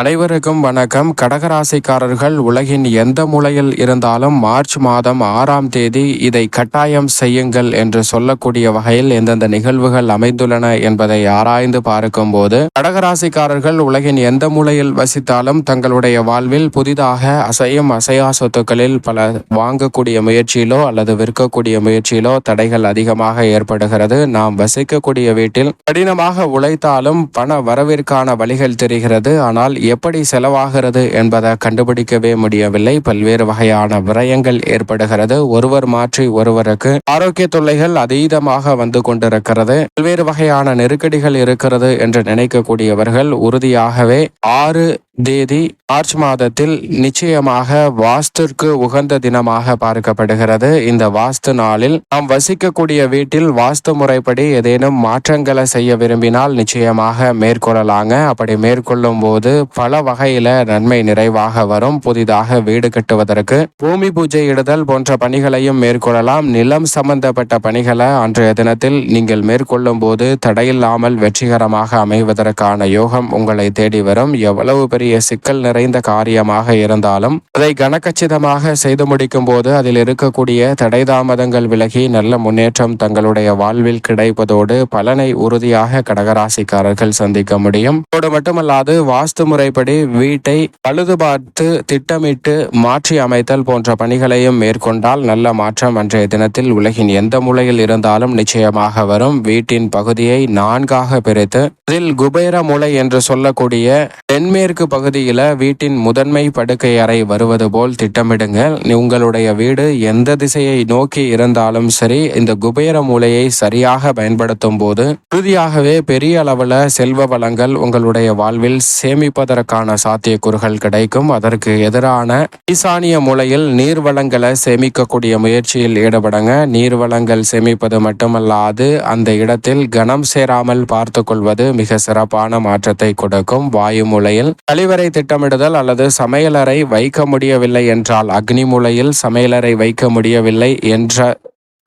அனைவருக்கும் வணக்கம். கடகராசிக்காரர்கள் உலகின் எந்த மூலையில் இருந்தாலும் மார்ச் மாதம் ஆறாம் தேதி இதை கட்டாயம் செய்யுங்கள் என்று சொல்லக்கூடிய வகையில் எந்தெந்த நிகழ்வுகள் அமைந்துள்ளன என்பதை ஆராய்ந்து பார்க்கும்போது கடகராசிக்காரர்கள் உலகின் எந்த மூலையில் வசித்தாலும் தங்களுடைய வாழ்வில் புதிதாக அசையும் அசையா சொத்துக்களில் பல வாங்கக்கூடிய முயற்சியிலோ அல்லது விற்கக்கூடிய முயற்சியிலோ தடைகள் அதிகமாக ஏற்படுகிறது. நாம் வசிக்கக்கூடிய வீட்டில் கடினமாக உழைத்தாலும் பண வரவிற்கான வழிகள் தெரிகிறது. ஆனால் எப்படி செலவாகிறது என்பதை கண்டுபிடிக்கவே முடியவில்லை. பல்வேறு வகையான விரயங்கள் ஏற்படுகிறது. ஒருவர் மாற்றி ஒருவருக்கு ஆரோக்கிய தொல்லைகள் அதீதமாக வந்து கொண்டிருக்கிறது. பல்வேறு வகையான நெருக்கடிகள் இருக்கிறது என்று நினைக்கக்கூடியவர்கள் உறுதியாகவே ஆறு தேதி மார்ச் மாதத்தில் நிச்சயமாக வாஸ்துக்கு உகந்த தினமாக பார்க்கப்படுகிறது. இந்த வாஸ்து நாளில் நாம் வசிக்கக்கூடிய வீட்டில் வாஸ்து முறைப்படி ஏதேனும் மாற்றங்களை செய்ய விரும்பினால் நிச்சயமாக மேற்கொள்ளலாங்க. அப்படி மேற்கொள்ளும் போது பல வகையில நன்மை நிறைவாக வரும். புதிதாக வீடு கட்டுவதற்கு பூமி பூஜை இடுதல் போன்ற பணிகளையும் மேற்கொள்ளலாம். நிலம் சம்பந்தப்பட்ட பணிகளை அன்றைய தினத்தில் நீங்கள் மேற்கொள்ளும் போது தடையில்லாமல் வெற்றிகரமாக அமைவதற்கான யோகம் உங்களை தேடி வரும். எவ்வளவு பெரிய சிக்கல் நிறைந்த காரியமாக இருந்தாலும் அதை கனக்கச்சிதமாக செய்து முடிக்கும் போது அதில் இருக்கக்கூடிய தடை தாமதங்கள் விலகி நல்ல முன்னேற்றம் தங்களுடைய வாழ்வில் கிடைப்பதோடு பலனை உறுதியாக கடகராசிக்காரர்கள் சந்திக்க முடியும். அதோடு மட்டுமல்லாது வாஸ்து முறைப்படி வீட்டை பழுதுபார்த்து திட்டமிட்டு மாற்றி அமைத்தல் போன்ற பணிகளையும் மேற்கொண்டால் நல்ல மாற்றம் அன்றைய தினத்தில் உலகின் எந்த மூலையில் இருந்தாலும் நிச்சயமாக வரும். வீட்டின் பகுதியை நான்காக பிரித்து அதில் குபேர மூலை என்று சொல்லக்கூடிய தென்மேற்கு பகுதியில் வீட்டின் முதன்மை படுக்கை அறை வருவது போல் திட்டமிடுங்க உங்களுடைய வீடு எந்த திசையை நோக்கி இருந்தாலும் சரி இந்த குபேர மூலையை சரியாக பயன்படுத்தும் போது உறுதியாகவே பெரிய அளவில் செல்வ வளங்கள் உங்களுடைய வாழ்வில் சேமிப்பதற்கான சாத்தியக்கூறுகள் கிடைக்கும். அதற்கு எதிரான ஈசானிய மூலையில் நீர் வளங்களை சேமிக்கக்கூடிய முயற்சியில் ஈடுபடுங்க. நீர் வளங்கள் சேமிப்பது மட்டுமல்லாது அந்த இடத்தில் கனம் சேராமல் பார்த்து கொள்வது மிக சிறப்பான மாற்றத்தை கொடுக்கும். வாயு மூலையில் கழிவறை திட்டமிடுதல் அல்லது சமையலறை வைக்க முடியவில்லை என்றால் அக்னி மூலையில் சமையலறை வைக்க முடியவில்லை என்ற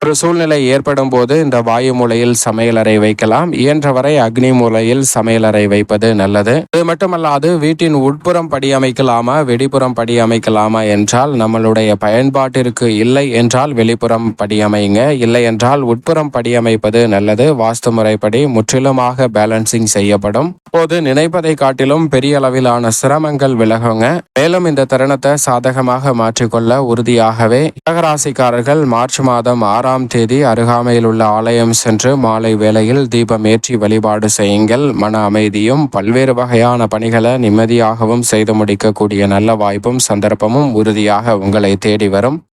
ஒரு சூழ்நிலை ஏற்படும் போது இந்த வாயு மூலையில் சமையலறை வைக்கலாம். இயன்றவரை அக்னி மூலையில் சமையலறை வைப்பது நல்லது. இது மட்டுமல்லாது வீட்டின் உட்புறம் படி அமைக்கலாமா வெளிப்புறம் படி அமைக்கலாமா என்றால் நம்மளுடைய பயன்பாட்டிற்கு இல்லை என்றால் வெளிப்புறம் படி அமைங்க. இல்லை என்றால் உட்புறம் படி அமைப்பது நல்லது. வாஸ்து முறைப்படி முற்றிலுமாக பேலன்சிங் செய்யப்படும். போது நினைப்பதை காட்டிலும் பெரிய அளவிலான சிரமங்கள் விலகுங்க. மேலும் இந்த தருணத்தை சாதகமாக மாற்றிக்கொள்ள உறுதியாகவே. கடகராசிக்காரர்கள் மார்ச் மாதம் ஆறாம் தேதி அருகாமையில் உள்ள ஆலயம் சென்று மாலை வேளையில் தீபம் ஏற்றி வழிபாடு செய்யுங்கள். மன அமைதியும் பல்வேறு வகையான பணிகளை நிம்மதியாகவும் செய்து முடிக்கக்கூடிய நல்ல வாய்ப்பும் சந்தர்ப்பமும் உறுதியாக உங்களை தேடி வரும்.